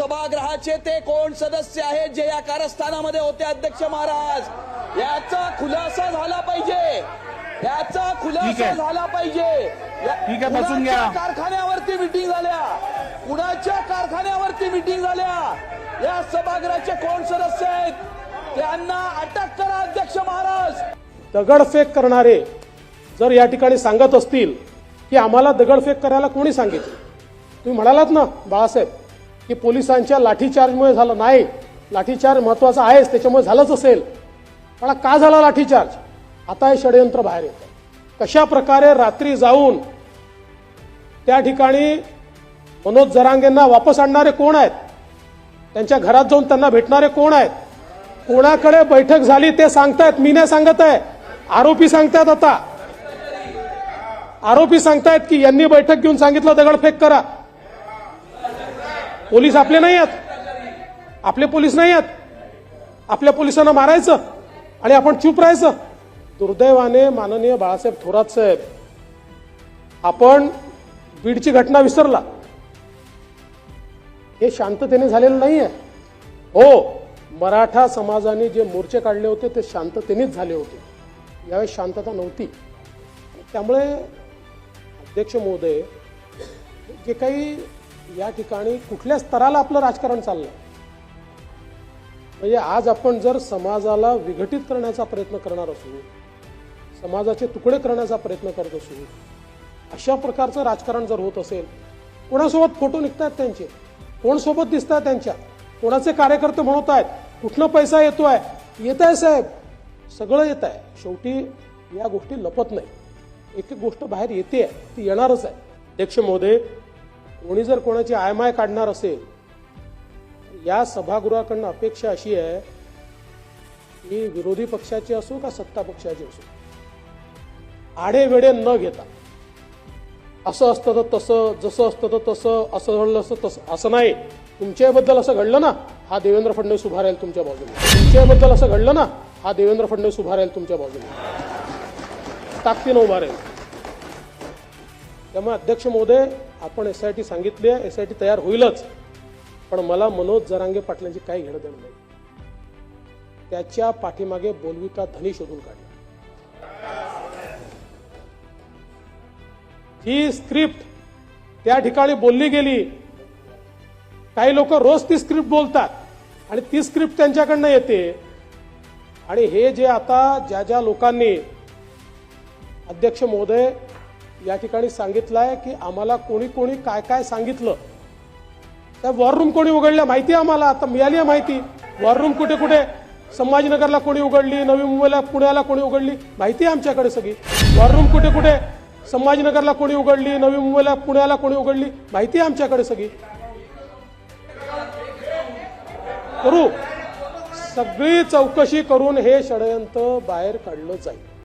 सभागृहाचे ते कोण सदस्य आहेत जे या कारस्थानामध्ये होते अध्यक्ष महाराज? याचा खुलासा झाला पाहिजे. याचा खुलासा. झाला पाहिजे. या- ठीक आहे, बसून घ्या. कुणाच्या कारखान्यावरती मिटिंग झाल्या? कुणाच्या कारखान्यावरती मिटिंग झाल्या? या सभागृहाचे कोण सदस्य आहेत? त्यांना अटक करा अध्यक्ष महाराज. दगडफेक करणारे जर या ठिकाणी सांगत असतील की आम्हाला दगडफेक करायला कोणी सांगितलं? तुम्ही म्हणालात ना बाळासाहेब. की पोलिसांच्या लाठीचार्जमुळे झालं नाही. लाठीचार्ज महत्त्वाचा आहेच त्याच्यामुळे झालंच असेल. पण का झाला लाठीचार्ज? आता हे षडयंत्र बाहेर येतं. कशा प्रकारे रात्री जाऊन त्या ठिकाणी मनोज जरांगेंना वापस आणणारे कोण आहेत? त्यांच्या घरात जाऊन त्यांना भेटणारे कोण आहेत? कोणाकडे बैठक झाली ते सांगतायत मी नाही सांगत आहे. आरोपी सांगतायत आता. आरोपी सांगतायत की यांनी बैठक घेऊन सांगितलं दगडफेक करा. पोलीस आपले नाही आहेत. आपले पोलीस नाही आहेत. आपल्या पोलिसांना मारायचं आणि आपण चूप राहायचं. दुर्दैवाने माननीय बाळासाहेब थोरात साहेब आपण बीडची घटना विसरला. हे शांततेने झालेलं नाहीये. हो मराठा समाजाने जे मोर्चे काढले होते ते शांततेनेच झाले होते. यावेळेस शांतता नव्हती. त्यामुळे अध्यक्ष महोदय जे काही या ठिकाणी कुठल्या स्तराला आपलं राजकारण चाललंय? म्हणजे आज आपण जर समाजाला विघटित करण्याचा प्रयत्न करणार असू समाजाचे तुकडे करण्याचा प्रयत्न करत असू अशा प्रकारचं राजकारण जर होत असेल कोणासोबत फोटो निघतात त्यांचे? कोण सोबत त्यांच्या? कोणाचे कार्यकर्ते म्हणत आहेत कुठनं पैसा येतोय? येत आहे साहेब. सगळं येत आहे शेवटी या गोष्टी लपत नाही. एक एक गोष्ट बाहेर येते ती येणारच आहे. अध्यक्ष महोदय कोणी जर कोणाची आयमाय काढणार असेल या सभागृहाकडनं अपेक्षा अशी आहे की विरोधी पक्षाची असो का सत्ता पक्षाची असो आडे वेडे न घेता असं असतं तर तसं जसं असतं तर तसं असं घडलं असतं तसं असं नाही. तुमच्याबद्दल असं घडलं ना हा देवेंद्र फडणवीस उभा राहील तुमच्या बाजूने. तुमच्याबद्दल असं घडलं ना हा देवेंद्र फडणवीस उभा राहील तुमच्या बाजूने. ताकदीनं उभा राहील त्यामुळे अध्यक्ष महोदय आपण एस आय टी सांगितली आहे एस आय टी तयार होईलच. पण मला मनोज जरांगे पाटलांची काही घेणं देणं नाही. त्याच्या पाठीमागे बोलविका धनी शोधून काढला. ही स्क्रिप्ट त्या ठिकाणी बोलली गेली. काही लोक रोज ती स्क्रिप्ट बोलतात आणि ती स्क्रिप्ट त्यांच्याकडनं येते. आणि हे जे आता ज्या ज्या लोकांनी अध्यक्ष महोदय या ठिकाणी सांगितलं आहे की आम्हाला कोणी कोणी काय काय सांगितलं. त्या वॉर रूम कोणी उघडल्या माहिती आम्हाला? आता मिळाली आहे माहिती. वॉर रूम कुठे कुठे? संभाजीनगरला कोणी उघडली? नवी मुंबईला पुण्याला कोणी उघडली? माहिती आहे आमच्याकडे सगळी. वॉर रूम कुठे कुठे? संभाजीनगरला कोणी उघडली? नवी मुंबईला पुण्याला कोणी उघडली? माहिती आहे आमच्याकडे सगळी. करू. सगळी चौकशी करून हे षडयंत्र बाहेर काढलं जाईल.